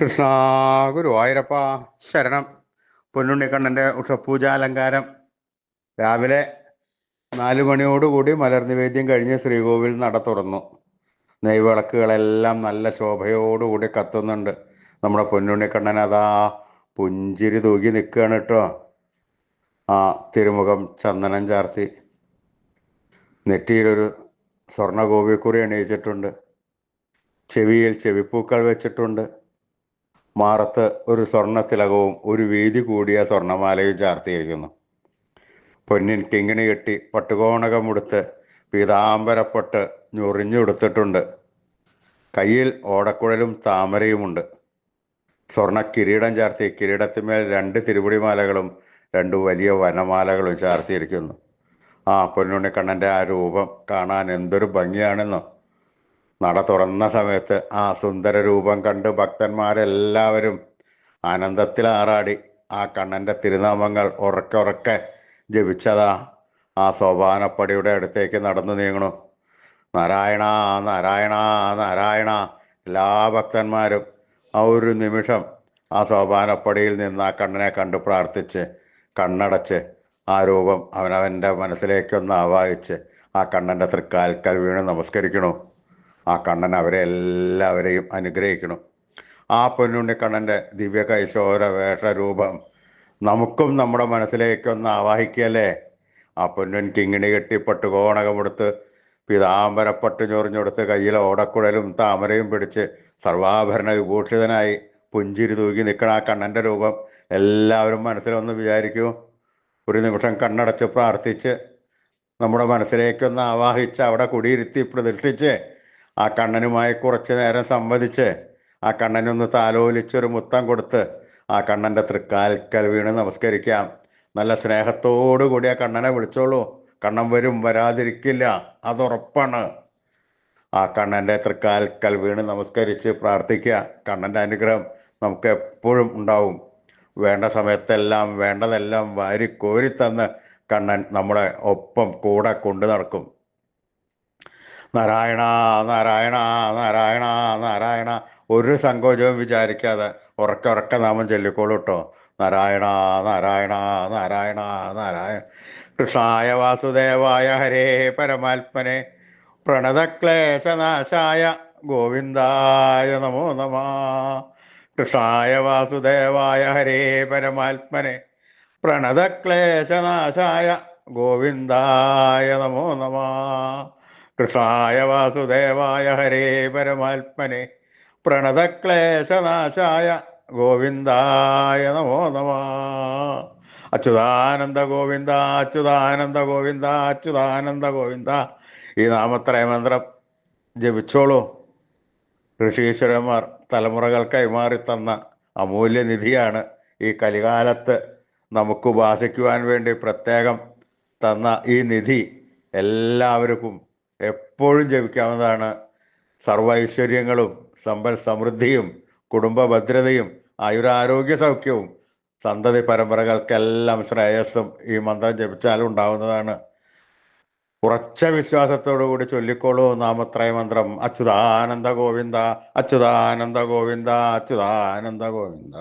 കൃഷ്ണ ആയിരപ്പ ശരണം. പൊന്നുണ്ണിക്കണ്ണന്റെ ഉഷപൂജാലങ്കാരം രാവിലെ നാല് മണിയോടുകൂടി മലർ നിവേദ്യം കഴിഞ്ഞ് ശ്രീകോവിൽ നട തുറന്നു. നെയ്വിളക്കുകളെല്ലാം നല്ല ശോഭയോടുകൂടി കത്തുന്നുണ്ട്. നമ്മുടെ പൊന്നുണ്ണിക്കണ്ണൻ അതാ പുഞ്ചിരി തൂക്കി നിൽക്കുകയാണ് കേട്ടോ. ആ തിരുമുഖം ചന്ദനം ചാർത്തി. നെറ്റിയിലൊരു സ്വർണ ഗോപിക്കുറി അണിയിച്ചിട്ടുണ്ട്. ചെവിയിൽ ചെവിപ്പൂക്കൾ വെച്ചിട്ടുണ്ട്. മാറത്ത് ഒരു സ്വർണത്തിലകവും ഒരു വീതി കൂടിയ സ്വർണമാലയും ചാർത്തിയിരിക്കുന്നു. പൊന്നിൻ കിങ്ങിണി കെട്ടി പട്ടുകോണകമുടുത്ത് പീതാംബരപ്പൊട്ട് ഞൊറിഞ്ഞുടുത്തിട്ടുണ്ട് കയ്യിൽ ഓടക്കുഴലും താമരയുമുണ്ട്. സ്വർണ കിരീടം ചാർത്തി കിരീടത്തിന്മേൽ രണ്ട് തിരുപുടിമാലകളും രണ്ട് വലിയ വനമാലകളും ചാർത്തിയിരിക്കുന്നു. ആ പൊന്നുണ്ണിക്കണ്ണന്റെ ആ രൂപം കാണാൻ എന്തൊരു ഭംഗിയാണെന്നോ. നട തുറന്ന സമയത്ത് ആ സുന്ദര രൂപം കണ്ട് ഭക്തന്മാരെല്ലാവരും ആനന്ദത്തിൽ ആറാടി ആ കണ്ണന്റെ തിരുനാമങ്ങൾ ഉറക്കെ ഉറക്കെ ജപിച്ചതാ. ആ സോപാനപ്പടിയുടെ അടുത്തേക്ക് നടന്നു നീങ്ങണു. നാരായണ നാരായണ നാരായണ. എല്ലാ ഭക്തന്മാരും ആ ഒരു നിമിഷം ആ സോപാനപ്പടിയിൽ നിന്ന് ആ കണ്ണനെ കണ്ട് പ്രാർത്ഥിച്ച് കണ്ണടച്ച് ആ രൂപം അവനവന്റെ മനസ്സിലേക്കൊന്ന് ആവാഹിച്ച് ആ കണ്ണന്റെ തൃക്കാൽക്കൽ വീണ് നമസ്കരിക്കണു. ആ കണ്ണൻ അവരെ എല്ലാവരെയും അനുഗ്രഹിക്കണം. ആ പൊന്നുണ്ണി കണ്ണന്റെ ദിവ്യ കൈശോര വേഷരൂപം നമുക്കും നമ്മുടെ മനസ്സിലേക്കൊന്ന് ആവാഹിക്കല്ലേ ആ പൊന്നുൻ കിങ്ങിണി കെട്ടിപ്പട്ട് കോണകമെടുത്ത് പിതാംബരപ്പട്ട് ഞൊറിഞ്ഞെടുത്ത് കയ്യിൽ ഓടക്കുഴലും താമരയും പിടിച്ച് സർവാഭരണ വിഭൂഷിതനായി പുഞ്ചിരി തൂക്കി നിൽക്കണ ആ കണ്ണന്റെ രൂപം എല്ലാവരും മനസ്സിലൊന്ന് വിചാരിക്കൂ. ഒരു നിമിഷം കണ്ണടച്ച് പ്രാർത്ഥിച്ച് നമ്മുടെ മനസ്സിലേക്കൊന്ന് ആവാഹിച്ച് അവിടെ കുടിയിരുത്തി പ്രതിഷ്ഠിച്ച് ആ കണ്ണനുമായി കുറച്ച് നേരം സംവദിച്ച് ആ കണ്ണനൊന്ന് താലോലിച്ചൊരു മുത്തം കൊടുത്ത് ആ കണ്ണന്റെ തൃക്കാൽക്കൽ വീണ് നമസ്കരിക്കാം. നല്ല സ്നേഹത്തോടു കൂടി ആ കണ്ണനെ വിളിച്ചോളൂ. കണ്ണൻ വരും വരാതിരിക്കില്ല അതുറപ്പാണ്. ആ കണ്ണന്റെ തൃക്കാൽക്കൽ വീണ് നമസ്കരിച്ച് പ്രാർത്ഥിക്കുക. കണ്ണന്റെ അനുഗ്രഹം നമുക്ക് എപ്പോഴും ഉണ്ടാവും. വേണ്ട സമയത്തെല്ലാം വേണ്ടതെല്ലാം വാരി കോരിത്തന്ന് കണ്ണൻ നമ്മളെ ഒപ്പം കൂടെ കൊണ്ടു നടക്കും. നാരായണ നാരായണ നാരായണ നാരായണ. ഒരു സങ്കോചവും വിചാരിക്കാതെ ഉറക്കെ ഉറക്കെ നാമം ചൊല്ലിക്കോളൂ കേട്ടോ നാരായണ നാരായണ നാരായണ നാരായണ. കൃഷ്ണായ വാസുദേവായ ഹരേ പരമാത്മനെ. പ്രണതക്ലേശനാശായ ഗോവിന്ദായ നമോ നമ. കൃഷ്ണായ വാസുദേവായ ഹരേ പരമാത്മനെ. പ്രണതക്ലേശനാശായ ഗോവിന്ദായ നമോ നമ. കൃഷ്ണായ വാസുദേവായ ഹരേ പരമാത്മനെ. പ്രണതക്ലേശനാശായ ഗോവിന്ദായ നമോ നമ. അച്യുതാനന്ദ ഗോവിന്ദ അച്യുതാനന്ദ ഗോവിന്ദ അച്യുതാനന്ദ ഗോവിന്ദ. ഈ നാമത്രയ മന്ത്രം ജപിച്ചോളൂ. ഋഷീശ്വരന്മാർ തലമുറകൾ കൈമാറി തന്ന അമൂല്യനിധിയാണ് ഈ കലികാലത്ത് നമുക്ക് ഉപാസിക്കുവാൻ വേണ്ടി പ്രത്യേകം തന്ന ഈ നിധി എല്ലാവർക്കും എപ്പോഴും ജപിക്കാവുന്നതാണ്. സർവൈശ്വര്യങ്ങളും സമ്പൽ സമൃദ്ധിയും കുടുംബ ഭദ്രതയും ആയുരാരോഗ്യ സൗഖ്യവും സന്തതി പരമ്പരകൾക്കെല്ലാം ശ്രേയസ്സും ഈ മന്ത്രം ജപിച്ചാൽ ഉണ്ടാവുന്നതാണ്. ഉറച്ച വിശ്വാസത്തോടു കൂടി ചൊല്ലിക്കോളൂ നാമത്രയ മന്ത്രം. അച്യുതാനന്ദ ഗോവിന്ദ അച്യുതാനന്ദ ഗോവിന്ദ അച്യുതാനന്ദ ഗോവിന്ദ.